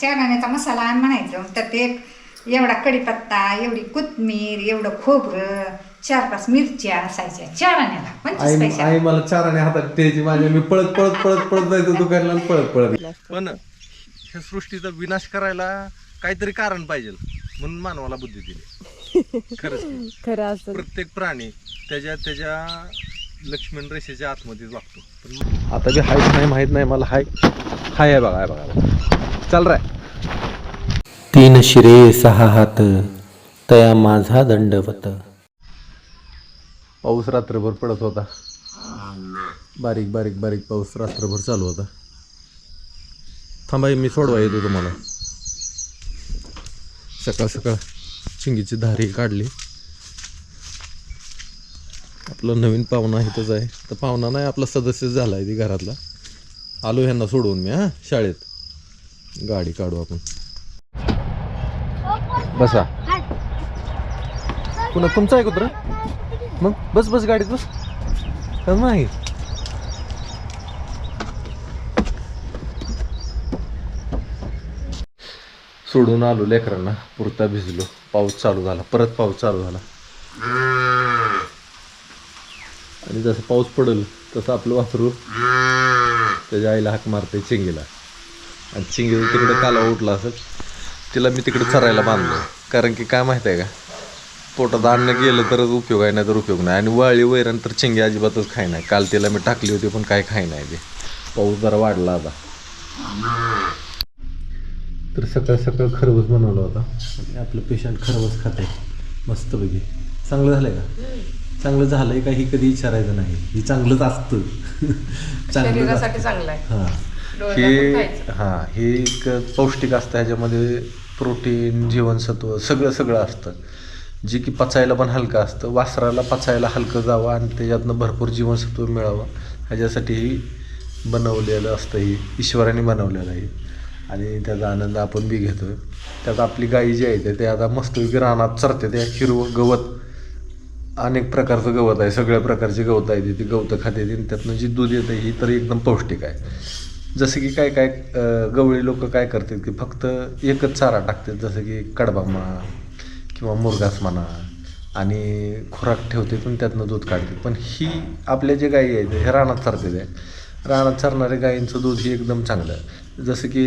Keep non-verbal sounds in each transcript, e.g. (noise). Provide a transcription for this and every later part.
चारण्याचा मसाला आण म्हणायचं. तर ते एवढा कढीपत्ता एवढी कोथमीर एवढं खोबरं चार पाच मिरच्या असायच्या चारण्याला पंचवीस आई पैसे. आई मला चाराने हातात द्यायची माझ्या. मी पळत पळत पळत पळत जायचो दुकानला आणि पळत पळत. पण ह्या सृष्टीचा विनाश करायला काहीतरी कारण पाहिजे म्हणून मानवाला बुद्धी दिली. खरंच (laughs) खरं असं प्रत्येक प्राणी त्याच्या त्याच्या लक्ष्मण रेषेच्या आतमध्ये वागतो. पण आता बी हाय नाही माहीत नाही मला हाय हाय आहे बघा बघा. चाल राय तीन शिरे सहा हात तया माझा दंडवत. पाऊस रात्रभर पडत होता. बारीक बारीक बारीक पाऊस रात्रभर चालू होता. थांबाई मी सोडवा येतो तुम्हाला. सकाळ सकाळ. चिंगीची धारी काढली. आपला नवीन पाहुणा इथंच आहे. तर पाहुणा नाही आपला सदस्य झाला आहे ती घरातला. आलो ह्यांना सोडवून मी हां शाळेत. गाडी काढू आपण. बसा. पुन्हा तुमचं आहे कुत्र? मग बस बस गाडीत बस. नाही. सोडून आलो लेकरांना. पुरता भिजलो. पाऊस चालू झाला. परत पाऊस चालू झाला. आणि जसं पाऊस पडेल तसं आपलं वासरू त्याच्या आईला हाक मारते चिंगीला. आणि चिंगी तिकडे काला उठला असेल तिला मी तिकडे चरायला बांधलो. कारण की काय माहिती आहे का? पोटात अन्न गेलं तरच उपयोग आहे नाही तर उपयोग नाही. आणि वाळी वैरण तर चिंगी अजिबातच खाय नाही. काल तिला मी टाकली होती पण काय खाय नाही ते. पाऊस जरा वाढला आता. तर सकाळ सकाळ खरवस बनवला होता. आपलं पेशंट खरवस खाते. मस्तपैकी चांगलं झालंय का? चांगलं झालंय का ही कधी विचारायचं नाही. ही चांगलंच असतं. (laughs) चांगलं शरीरासाठी चांगलं आहे. हां. हे हां हे एक पौष्टिक असतं ह्याच्यामध्ये. प्रोटीन जीवनसत्व सगळं सगळं असतं. जे की पचायला पण हलकं असतं. वासराला पचायला हलकं जावं आणि त्याच्यातनं भरपूर जीवनसत्व मिळावं. ह्याच्यासाठी ही बनवलेलं असतं ही. ईश्वराने बनवलेलं आहे. आणि त्याचा आनंद आपण बी घेतोय. त्यात आपली गाई जी आहे ते आता मस्तपैकी रानात चरते. त्या हिरवं गवत अनेक प्रकारचं गवत आहे. सगळ्या प्रकारची गवत आहे. ती गवतं खाते आणि त्यातनं जी म्हणजे दूध येतं ही तर एकदम पौष्टिक आहे. जसं की काय काय गवळी लोक काय करतात की फक्त एकच चारा टाकतात जसं की कडबा म्हणा किंवा मुरगास म्हणा आणि खुराक ठेवते पण त्यातनं दूध काढते. पण ही आपल्या जे गायी आहेत हे रानात चरते आहे रानात चरणाऱ्या गायींचं दूध हे एकदम चांगलं आहे. जसं की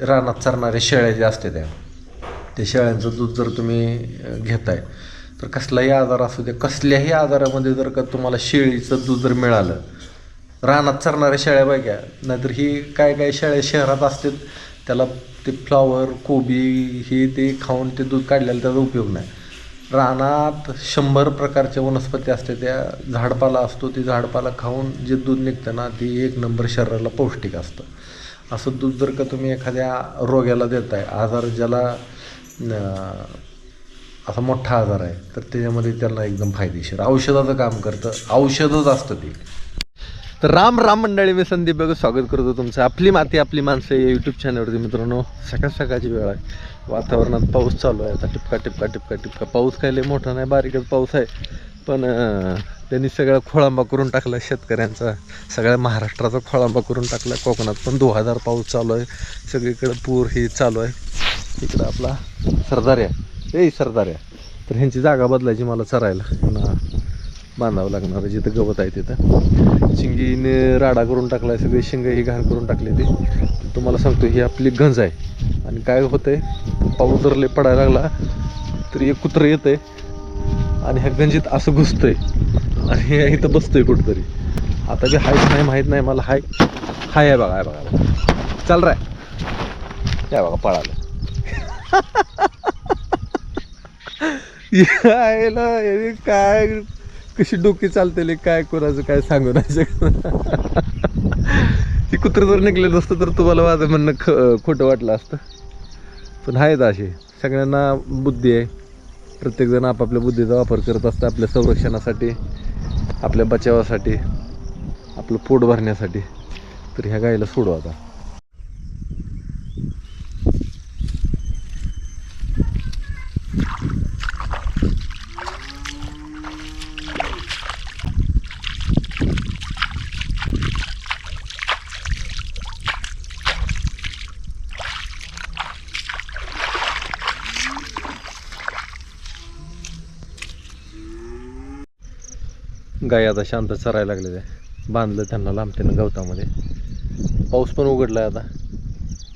रानात चरणाऱ्या शेळ्या ज्या असते त्या त्या शेळ्यांचं दूध जर तुम्ही घेताय तर कसलाही आजार असू दे कसल्याही आजारामध्ये जर का तुम्हाला शेळीचं दूध जर मिळालं रानात चरणाऱ्या शेळ्या बघ्या नाहीतर ही काय काय शेळ्या शहरात असतात त्याला ते फ्लॉवर कोबी हे ते खाऊन ते दूध काढलेलं त्याचा उपयोग नाही. रानात शंभर प्रकारच्या वनस्पती असते त्या झाडपाला असतो ती झाडपाला खाऊन जे दूध निघतं ना ती एक नंबर शरीराला पौष्टिक असतं. असं दूध जर का तुम्ही एखाद्या रोग्याला देताय आजार ज्याला असा मोठा आजार आहे तर त्याच्यामध्ये त्यांना एकदम फायदेशीर. औषधाचं काम करतं. औषधच असतं ते. तर राम राम मंडळी मी संदीप बघ स्वागत करतो तुमचं. आपली माती आपली माणसं या यूट्यूब चॅनलवरती मित्रांनो सकाळ सकाळची वेळ आहे. वातावरणात पाऊस चालू आहे. आता टिपका टिपका टिपका टिपका. पाऊस काय लय मोठा नाही बारीकच पाऊस आहे. पण त्यांनी सगळा खोळांबा करून टाकला शेतकऱ्यांचा. सगळ्या महाराष्ट्राचा खोळांबा करून टाकला. कोकणात पण दोहाजार पाऊस चालू आहे. सगळीकडे पूर ही चालू आहे. इकडं आपला सरदार्या ए सरदार्या तर ह्यांची जागा बदलायची मला चरायला. ना बांधावं लागणार आहे जिथं गवत आहे तिथं. शिंगीने राडा करून टाकला आहे सगळे शिंग ही घाण करून टाकली ती. तुम्हाला सांगतो ही आपली गंज आहे. आणि काय होतंय पाऊस जर लय पडायला लागला तर एक कुत्रं आहे आणि ह्या गंजीत असं घुसतंय. आणि हे इथं बसतंय कुठंतरी. आता जे हाय नाही माहीत नाही मला हाय हाय आहे बघा हाय बघा. चाल राय. या बघा पळालं. (laughs) यायला याने काय कशी डोकी चालतेली काय कोणाचं काय सांगू नाही शकत कुत्र जर निघलेलं असतं तर तुम्हाला माझं म्हणणं ख खोटं वाटलं असतं. पण आहेत असे. सगळ्यांना बुद्धी आहे. प्रत्येकजण आपापल्या बुद्धीचा वापर करत असतं आपल्या संरक्षणासाठी आपल्या बचावासाठी आपलं पोट भरण्यासाठी. तर ह्या गायीला सोडू आता. गाय आता शांत चरायला लागले आहे बांधलं त्यांना लांबतेनं गवतामध्ये. पाऊस पण उघडलाय आता.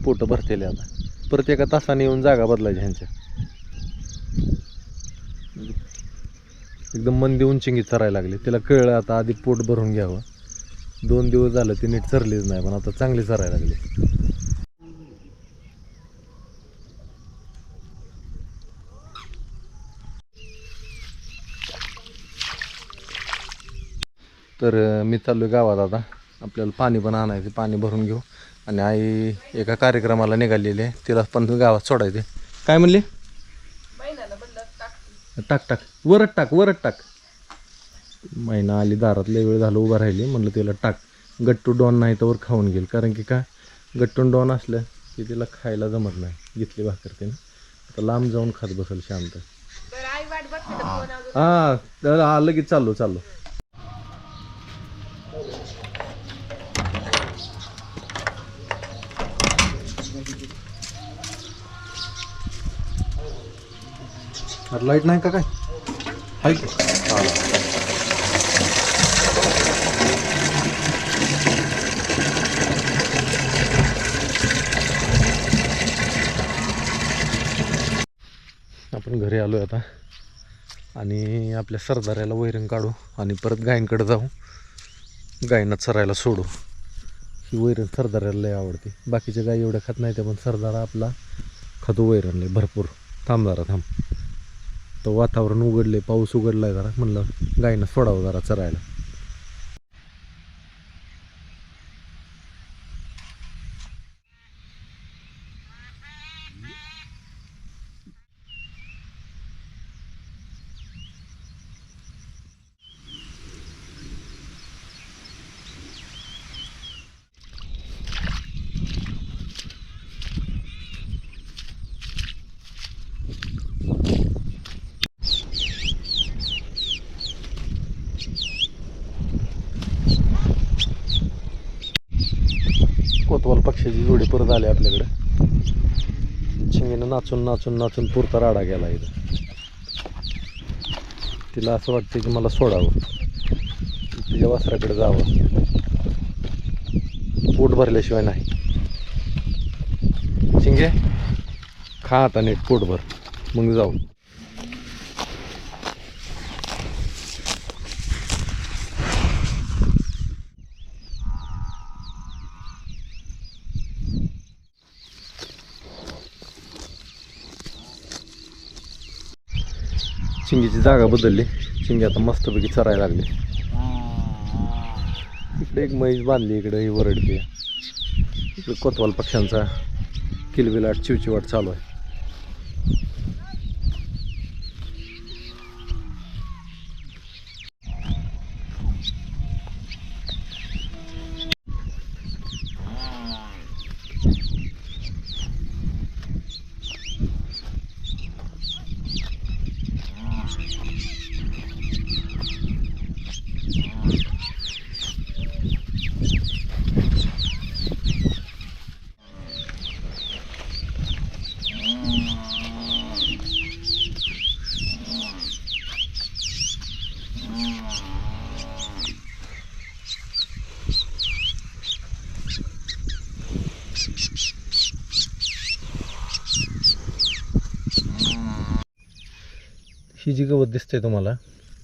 पोटं भरतेले आता. परत एका तासाने येऊन जागा बदलायची ह्यांच्या. एकदम मंदी देऊन चरायला लागली. तिला कळलं आता आधी पोट भरून घ्यावं. दोन दिवस झालं ती नीट चरलीच नाही पण आता चांगली चरायला लागली. तर मी चाललो गावात आता. आपल्याला पाणी पण आणायचं पाणी भरून घेऊ. आणि आई एका कार्यक्रमाला निघालेली आहे. तिला पण गावात सोडायचे काय म्हणले? टाक टाक. वरट टाक वरट टाक. महिना आली दारात लय वेळ झालं उभा राहिली. म्हणलं तिला टाक. गट्टू डॉन नाही तर वर खाऊन घेईल. कारण की काय गट्टून डॉन असलं की तिला खायला जमत नाही. घेतली भाकर तिनं. आता लांब जाऊन खात बसल शांत. हा हा लगेच चाललो चाललो. अरे लाइट नाही का काय आहे का आपण घरी आलो आता. आणि आपल्या सरदाऱ्याला वैरण काढू आणि परत गायींकडे जाऊ. गायींना चरायला सोडू. ही वैरण सरदाऱ्याला लय आवडते. बाकीच्या गायी एवढ्या खात नाही त्या पण सरदारा आपला खातो वैरण लय भरपूर. थांब जरा थांब. तर वातावरण उघडले पाऊस उघडलाय जरा म्हणलं गायीनं सोडावं जरा चरायला. कोतवाल पक्षाची जोडी परत आली आपल्याकडे. शिंगेनं नाचून नाचून नाचून पुरता राडा गेला इथं. तिला असं वाटतं की मला सोडावं. तिच्या वस्त्राकडे जावं. पोट भरल्याशिवाय नाही. शिंगे खा आता नीट पोटभर. मग जाऊ. चिंगीची जागा बदलली. चिंगी आता मस्तपैकी चरायला लागली. इकडे एक म्हैस बांधली इकडे ही वरडते. इकडे कोतवाल पक्ष्यांचा किलबिलाट चिवचिवाट चालू आहे. ही जी गवत दिसते तुम्हाला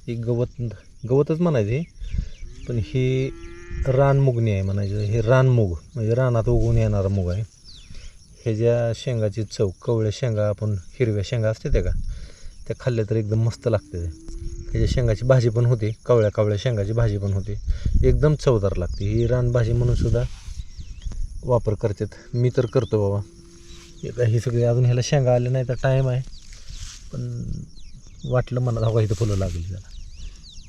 ही गवत गवतच म्हणायचे पण ही रानमुगणी आहे म्हणायचं. हे रानमुग म्हणजे रानात उगवून येणारा मुग आहे. ह्याच्या शेंगाची चव कवळ्या शेंगा आपण हिरव्या शेंगा असते त्या का त्या खाल्ल्या तर एकदम मस्त लागते. ते ह्याच्या शेंगाची भाजी पण होते कवळ्या कवळ्या शेंगाची भाजी पण होते एकदम चवदार लागते. ही रानभाजी म्हणून सुद्धा वापर करतात. मी तर करतो बाबा. हे ही सगळी अजून ह्याला शेंगा आले नाही तर टाईम आहे. पण वाटलं मला हवा इथं फुलं लागली त्याला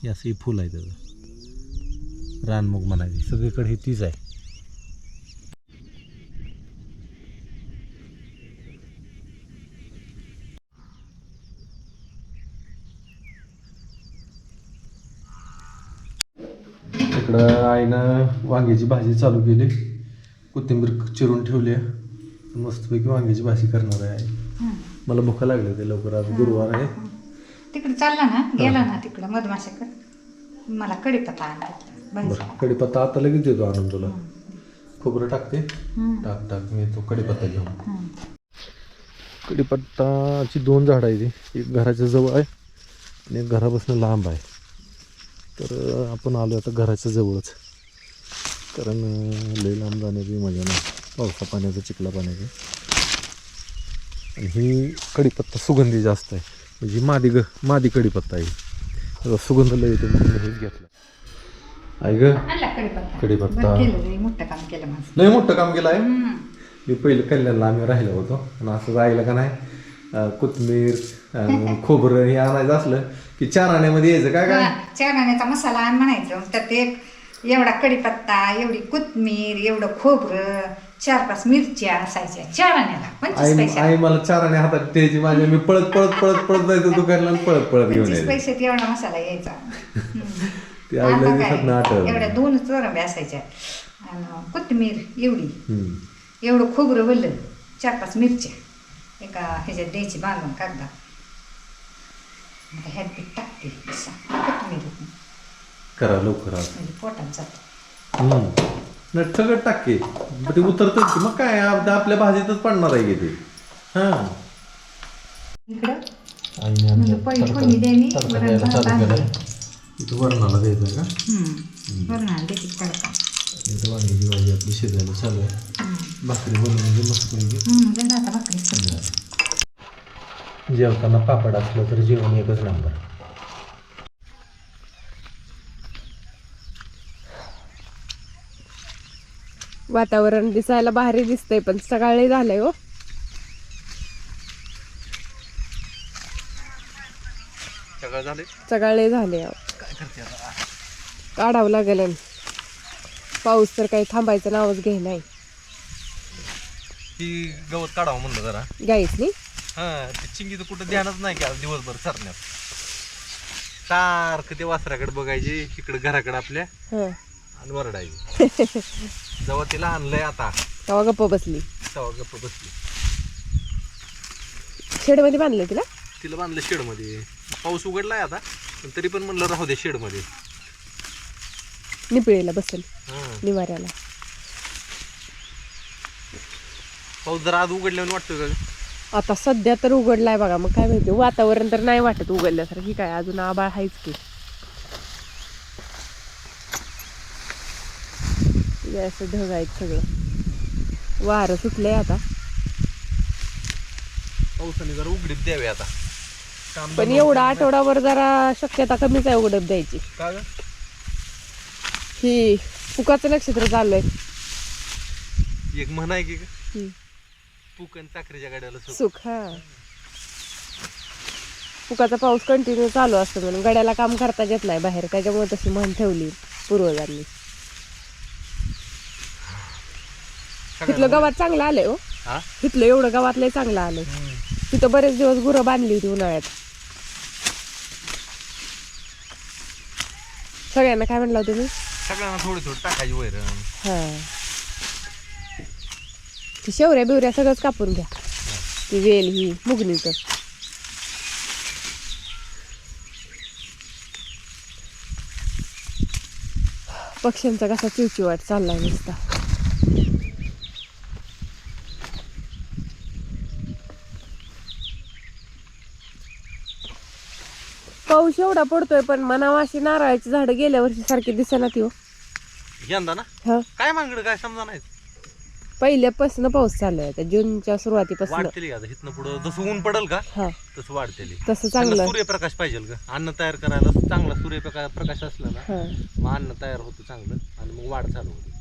हे असं हे फुल आहे त्याचं रानमुग म्हणायची सगळीकडे ही तीच आहे. इकडं आईनं वांग्याची भाजी चालू केली. कोथिंबीर चिरून ठेवली. मस्तपैकी वांग्याची भाजी करणार आहे. मला भूक लागली होती लवकर. आज गुरुवार आहे. तिकडे चालला ना गेला ना तिकडं मधमाशाकडे. मला कढीपत्ता आणला बरं कढीपत्ता आता लगेच देतो आणून तुला. खोबरं टाकते. टाक टाक मी तो कढीपत्ता घेऊन. कढीपत्ताची दोन झाडं आहे ती एक घराच्या जवळ आहे आणि एक घरापासून लांब आहे. तर आपण आलो आता घराच्या जवळच. कारण लई लांब जाण्याची मजा नाही. पावसा पाण्याचं चिखला पाण्याचं. आणि ही कढीपत्ता सुगंधी जास्त आहे. म्हणजे मादी ग मादी कढीपत्ता आहे. त्याचा सुगंध लई येतो म्हणून हेच घेतलं. आहे ग माझं. लय मोठं काम केलं आहे. मी पहिलं कल्याणला आम्ही राहिलो होतो. आणि असं राहिलं का नाही अं, खोबरं हे आणायचं असलं की चार आण्यामध्ये यायचं काय काय? हा, चारण्याचा मसाला आण म्हणायचं. त्यात एक एवढा कढीपत्ता एवढी कोथमीर एवढं खोबरं चार पाच मिरच्या असायच्या चारण्याला. पंचवीस आई पैसे आई मला चार आणे हातात द्यायची माझ्या मी पळत पळत पळत पळत जायचं दुकानला आणि पळत पळत घेऊन पंचवीस यायचं. पैशात एवढा मसाला यायचा. (laughs) ते आईला आता दिसत काय? ना आठवलं. एवढ्या दोन चोरंब्या असायच्या. आणि कोथिंबीर एवढी. हम्म. एवढं खोबरं वल्लं. चार पाच मिरच्या. एका ह्याच्यात द्यायची बांधून कागदा ह्यात बी टाकते असा कोथिंबीर. करा लवकर म्हणजे पोटात जातो. हम्म. नाही सगळं टाके. मग ते उतरतच की मग काय? आप- आपल्या भाजीतच पडणार आहे की ते? हा. इकडं. आईने म्हणजे पहिली फोडणी द्यावी, तडका वरण द्यायला भात चालू इथं वरणाला द्यायचं का? हम्म. बरं ना देते तडका. इथं वांग्याची भाजी आपली शिजायला चालू आहे. हम्म. भाकरी बनवून घे मस्त पैकी. हम्म, झालं आता भाकरीच करते. जेवताना पापड असलं तर जेवण एकच नंबर वातावरण दिसायला भारी दिसतंय पण सकाळी झालंय हो. सकाळी झाले. काढावं लागेल. पाऊस तर काही थांबायचं नावच घे नाही. ती गवत काढावं म्हणलं जरा. गाईच नी हा ते चिंगीचं कुठं ध्यानच नाही का दिवसभर सरण्यात. सारखं ते वासराकडे बघायचे इकडे घराकडे आपल्या. हं. आणि वरडायचे. (laughs) जेव्हा तिला आणलंय आता तेव्हा गप्प बसली. तेव्हा गप्प बसली. शेडमध्ये बांधलं तिला? तिला बांधलं शेडमध्ये. पाऊस उघडलाय आता पण तरी पण म्हणलं राहू दे शेडमध्ये. निपिळीला बसेल हा. निवाऱ्याला. पाऊस जरा आज उघडल्यावर वाटतोय का? ग? आता सध्या तर उघडलाय बघा मग काय माहिती वातावरण तर नाही वाटत उघडल्यासारखं. काय अजून आबाळ आहेच की. हे असं ढग आहेत सगळं वारं सुटलंय आता पावसाने जरा उघडीत द्यावे आता काम पण एवढा. आठवडाभर जरा शक्यता कमीच आहे उघडत द्यायची का ग? ही पुकाचं नक्षत्र चाललंय एक म्हण आहे की ग? हम्म. पुकन चाकरीच्या गाड्याला सुख. सुख हा पुकाचा पाऊस कंटिन्यू चालू असतो म्हणून गड्याला काम करता येत नाही बाहेर त्याच्यामुळे तशी म्हण ठेवली पूर्वजांनी तिथलं गवात चांगलं आलंय हो. हा? तिथलं एवढं गवातलंय चांगलं आलंय. तिथं बरेच दिवस गुरं बांधली होती उन्हाळ्यात. सगळ्यांना काय म्हणलं तुम्ही? सगळ्यांना थोडी थोडी टाकायची वैरण. हा. ती शेवऱ्या बिवऱ्या सगळंच कापून घ्या. ती वेल ही मुगणीचं पक्ष्यांचा कसा चिवचिवाट चाललाय नुसता. पाऊस एवढा पडतोय पण मनावा अशी नारळाची झाडं गेल्या वर्षी सारखी दिसेना ती हो. यंदा ना? हा. काय मागड काय समजा नाही? पहिल्यापासून पाऊस चालू आहे आता जूनच्या सुरुवातीपासून. वाढतेली आता? पुढं जसं ऊन पडल का? हा. तसं वाढतेली. तसं चांगलं सूर्यप्रकाश पाहिजे का अन्न तयार करायला चांगला सूर्यप्रकाश प्रकाश असला ना हा. मग अन्न तयार होतं चांगलं आणि मग वाढ चालू होते.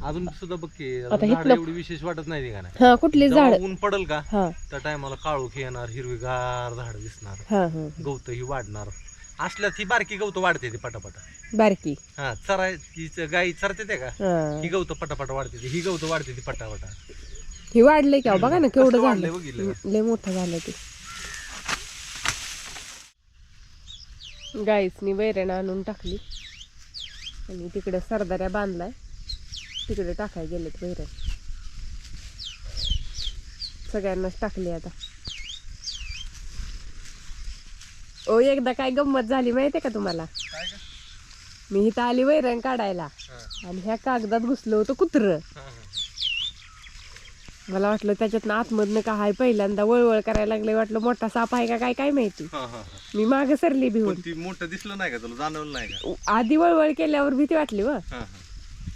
अजून सुद्धा बघ की आता झाडं एवढी विशेष वाटत नाही का नाही हा कुठली झाड जेव्हा ऊन पडल का हा. त्या टायमाला काळोख येणार हिरवीगार झाड दिसणार. हा हा गवत ही वाढणार. असल्यात ही बारकी गवत वाढते ती पटापटा. बारकी. हा चराय गाई चरते ते का? हा. ही गवत पटापट वाढते ती ही गवत वाढते ती पटापटा. हे वाढलंय का बघा ना केवढं कसं वाढलंय झालं बघितलं लय मोठं झालं ते. गाईसनी वैरण आणून टाकली. आणि तिकडे सरदाऱ्या बांधलाय. तिकडे टाकाय गेलेत वैरण सगळ्यांनाच टाकली आता. ओ एकदा काय गंमत झाली माहितीये का तुम्हाला? मी इथं आली वैरण काढायला आणि ह्या कागदात घुसलं होतं कुत्र. मला वाटलं त्याच्यातनं आतमधनं का हाय पहिल्यांदा वळवळ करायला लागले वाटलं मोठा साप आहे का काय काय माहिती. मी माग सरली भिवून मोठं दिसलं नाही का तुला? जाणवलं नाही का? आधी वळवळ केल्यावर भीती वाटली व.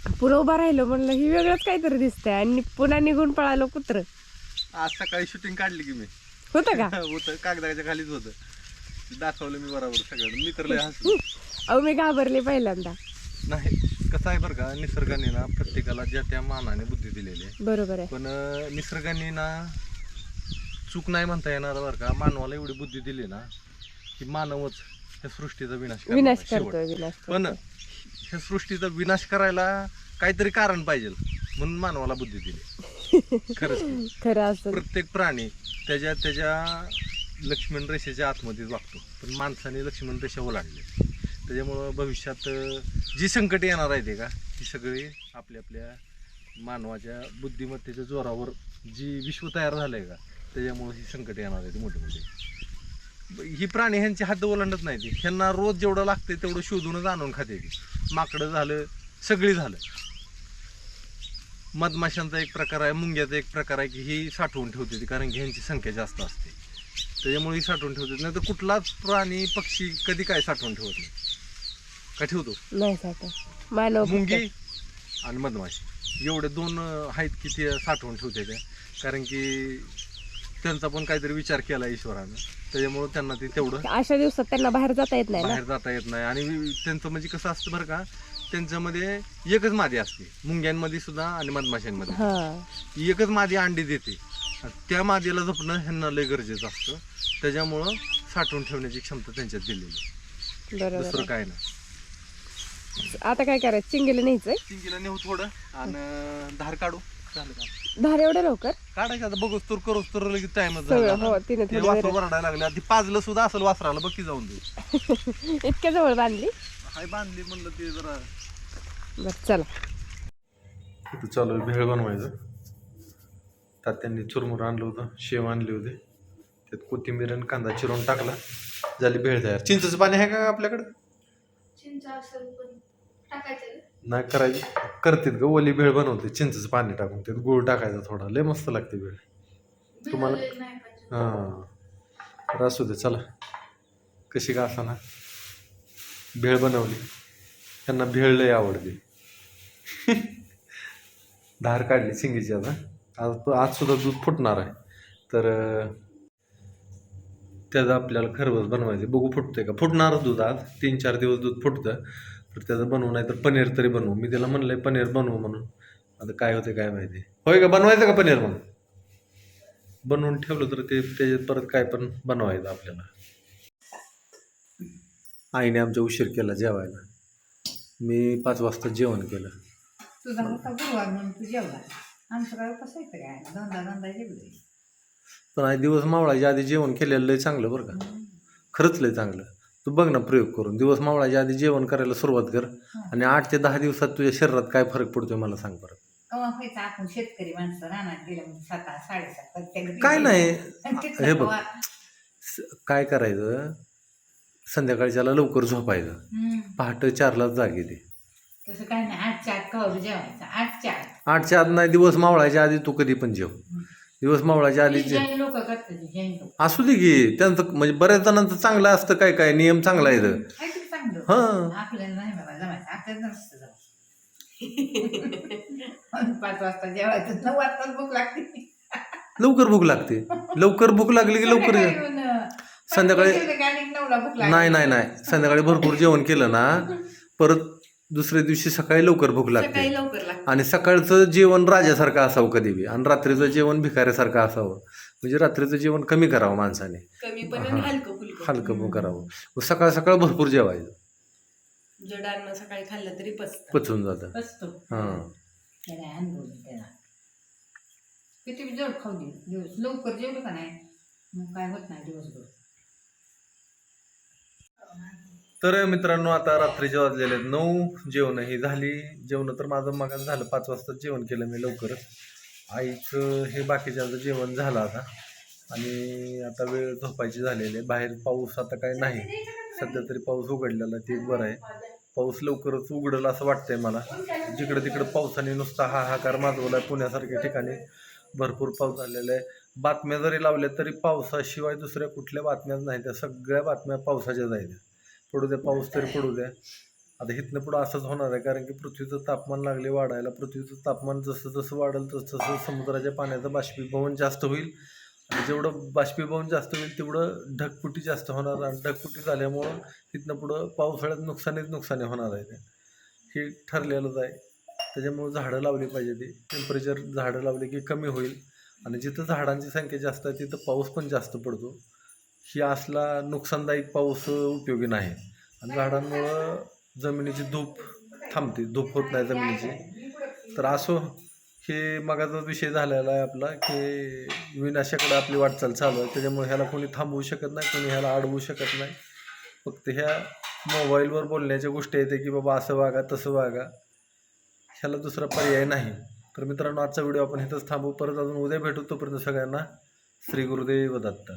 हा, हा. पुढं उभा राहिलो म्हणलं ही वेगळंच काहीतरी दिसतंय. आणि पुन्हा निघून पळालो कुत्र. आज सकाळी शूटिंग काढली की मी. होतं का? (laughs) होतं. कागदाच्या खालीच होतं. दाखवलं मी बरोबर सगळं. मी तर लय हसलो. अहो मी घाबरले पहिल्यांदा. नाही कसं आहे बरं का निसर्गाने ना प्रत्येकाला ज्या त्या मानाने बुद्धी दिलेली आहे. बरोबर आहे. पण अं, निसर्गाने ना चूक नाही म्हणता येणार बरं का. मानवाला एवढी बुद्धी दिली ना की मानवच ह्या सृष्टीचा विनाश करणार विनाश आहे शेवट. करतोय विनाश पण ह्या सृष्टीचा विनाश करायला काहीतरी कारण पाहिजे म्हणून मानवाला बुद्धी दिली. (laughs) खरंच. खरं असं प्रत्येक प्राणी त्याच्या त्याच्या लक्ष्मण रेषेच्या आतमध्येच वागतो. पण माणसाने लक्ष्मण रेषा ओलांडली. त्याच्यामुळं भविष्यात जी संकटे येणार आहेत का ती सगळी आपल्या आपल्या मानवाच्या बुद्धिमत्तेच्या जोरावर जी विश्व तयार झालं आहे का त्याच्यामुळं ही संकटे येणार आहेत मोठी मोठी ही प्राणी ह्यांची हद्द ओलांडत नाही ती. ह्यांना रोज जेवढं लागतंय तेवढं शोधूनच आणून खाते ती. माकडं झालं सगळी झालं. मधमाशांचा एक प्रकार आहे मुंग्याचा एक प्रकार आहे की ही साठवून ठेवते ती कारण की ह्यांची संख्या जास्त असते. त्याच्यामुळे ही साठवून ठेवते. नाही तर कुठलाच प्राणी पक्षी कधी काय साठवून ठेवत नाही. का ठेवतो? नाही साठवत. मानव फक्त. मुंगी आणि मधमाशी. एवढे दोन आहेत की ते साठवून ठेवते त्या. कारण की त्यांचा पण काहीतरी विचार केला ईश्वरानं. त्याच्यामुळं त्यांना ते तेवढं अशा दिवसात त्यांना बाहेर जाता येत नाही ना? बाहेर जाता येत नाही. आणि त्यांचं म्हणजे कसं असतं बरं का त्यांच्यामध्ये एकच मादी असते. मुंग्यांमध्ये सुद्धा आणि मधमाशांमध्ये. हा. एकच मादी अंडी देते. आणि त्या मादीला जपणं ह्यांना लय गरजेचं असतं. त्याच्यामुळं साठवून ठेवण्याची क्षमता त्यांच्यात दिलेली बरोबर दुसरं. काय नाही. आता काय करायचं? चिंगेला न्यायचंय? चिंकीला नेऊ थोडं आणि धार काढू. झालं का धार एवढं लवकर? काढायचं आता बघूच तर करूच तर लगेच टाइमच सगळं झाला हो. तिने थोडी वासरू वेळ वरडायला लागले. आधी पाजलं सुद्धा असेल वासराला बघ जाऊन दे. (laughs) इतक्या जवळ बांधली? हाय बांधली म्हणलं ते जरा. बर चला. इथं चालू आहे भेळ बनवायचं. तात्यांनी चुरमुर आणलं होतं शेव आणली होती. त्यात कोथिंबीर आणि कांदा चिरून टाकला. झाली भेळ तयार. चिंचचं पाणी आहे का आपल्याकडं? चिंच असेल पण टाकायचं नाही करायची. करतात ग ओली भेळ बनवते चिंचचं पाणी टाकून त्यात गुळ टाकायचा थोडा लय मस्त लागते भेळ. तुम्हाला? हां. तर असू दे चला. कशी का असा ना? भेळ बनवली. त्यांना भेळ लय आवडते. (laughs) धार काढली शिंगीची आता. आज आज सुद्धा दूध फुटणार आहे. तर त्याचं आपल्याला खरवस बनवायचं. बघू फुटतंय का? फुटणार दूध आज. तीन चार दिवस दूध फुटतं. तर त्याचं बनवू नाही तर पनीर तरी बनवू. मी त्याला म्हणलंय पनीर बनवू म्हणून. आता काय होते काय माहिती. होय का? बनवायचं का पनीर मग? बनवून ठेवलं तर ते त्याच्यात परत काय पण बनवायचं आपल्याला. आईने आमच्या उशीर केला जेवायला. मी पाच वाजता जेवण केलं. तुझा होता गुरुवार म्हणून तू जेवला. आमचं काय कसं येतं काय? दोनदा दोनदा जेवले पण आई दिवस मावळाच्या आधी जेवण केलेलं लय चांगलं बरं का. खरंच लय चांगलं. तू बघ ना प्रयोग करून. दिवस मावळाच्या आधी जेवण करायला सुरुवात कर आणि आठ ते दहा दिवसात तुझ्या शरीरात काय फरक पडतोय मला सांग बरं. कवा व्हायचं आपण शेतकरी माणसं रानात गेलं मग सात साडेसात प्रत्येक काय नाही. हे बघ. स- काय करायचं? संध्याकाळच्याला लवकर झोपायचं. पहाटे चारलाच जाग येते तसं काय नाही. आठच्या कवा जेवायचं? आठच्या आठ आठच्या आत नाही दिवस मावळायच्या आधी तू कधी पण जेव. दिवस मावळाच्या आधी जे जैन लोक करतात जैन लोक असू दे की त्यांचं म्हणजे बऱ्याच जणांचं चांगलं असतं काय काय नियम चांगला आहे इथं. काहीतरी चांगलं. हां. आपल्याला नाही बाबा जमायचं. आपल्याला नसतं जाऊ (laughs) पाच वाजता जेवायचं नऊ वाजता भूक लागते. लवकर भूक लागते. लवकर भूक लागली की लवकर संध्याकाळी येऊन, अं, संध्याकाळी- जेवलं की आणि नऊला भूक लागते. नाही नाही नाही. संध्याकाळी भरपूर जेवण केलं ना परत दुसऱ्या दिवशी सकाळी लवकर भूक लागते. सकाळी लवकर लागते. आणि सकाळचं जेवण राजासारखं असावं कधी बी. आणि रात्रीचं जेवण भिकाऱ्यासारखं असावं. म्हणजे रात्रीचं जेवण कमी करावं माणसाने. कमी पण हा. हलकं फुलकं. हलकं पण करावं. मग सकाळ सकाळ भरपूर जेवायचं. जड अन्न सकाळी खाल्लं तरी पचतं. पचून जातं. बसतो हां. त्याला अनुभव त्याला. किती बी जड खाऊ दे. दिवस लवकर जेवलं का नाही मग काय होत नाही दिवसभर. तर मित्रांनो आता रात्रीचे वाजलेले आहेत. नऊ जेवण ही झाली. जेवण तर माझं मगाच झालं. पाच वाजता जेवण केलं मी लवकरच. आईचं हे बाकीच्याचं जेवण झालं आता. आणि आता वेळ झोपायची झालेली आहे. बाहेर पाऊस आता काय नाही. सध्या तरी पाऊस उघडलेला ते बरं आहे. पाऊस लवकरच उघडेल असं वाटतंय मला. जिकडे तिकडे पावसाने नुसता हाहाकार माजवला आहे पुण्यासारख्या ठिकाणी. भरपूर पाऊस झालेला आहे. बातम्या जरी लावल्या तरी पावसाशिवाय दुसऱ्या कुठल्या बातम्याच नाही. त्या सगळ्या बातम्या पावसाच्या जायच्या पडू द्या पाऊस तरी पडू द्या आता इथनं पुढं असंच होणार आहे कारण की पृथ्वीचं तापमान लागले वाढायला. पृथ्वीचं तापमान जसं जसं वाढेल तसं तसं समुद्राच्या पाण्याचं बाष्पीभवन जास्त होईल. आणि जेवढं बाष्पीभवन जास्त होईल तेवढं ढगफुटी जास्त होणार. आणि ढगफुटी झाल्यामुळं तिथनं पुढं पावसाळ्यात नुकसानीच नुकसानी होणार आहे ते. हे ठरलेलंच आहे. त्याच्यामुळं झाडं लावली पाहिजे ती. टेम्परेचर झाडं लावली की कमी होईल. आणि जिथं झाडांची संख्या जास्त आहे तिथं पाऊस पण जास्त पडतो. ही असला नुकसानदायक पाऊस उपयोगी नाही. आणि झाडांमुळं जमिनीची धूप थांबते धूप होत नाही जमिनीची. तर असो हे मगाचा विषय झालेला आहे आपला की विनाशाकडे आपली वाटचाल चालू आहे. त्याच्यामुळे ह्याला कोणी थांबवू शकत नाही कोणी ह्याला अडवू शकत नाही. फक्त ह्या मोबाईलवर बोलण्याच्या गोष्टी येते की बाबा असं वागा तसं वागा. ह्याला दुसरा पर्याय नाही. तर मित्रांनो आजचा व्हिडिओ आपण इथंच थांबू परत अजून उद्या भेटू. तोपर्यंत सगळ्यांना श्री गुरुदेव दत्त.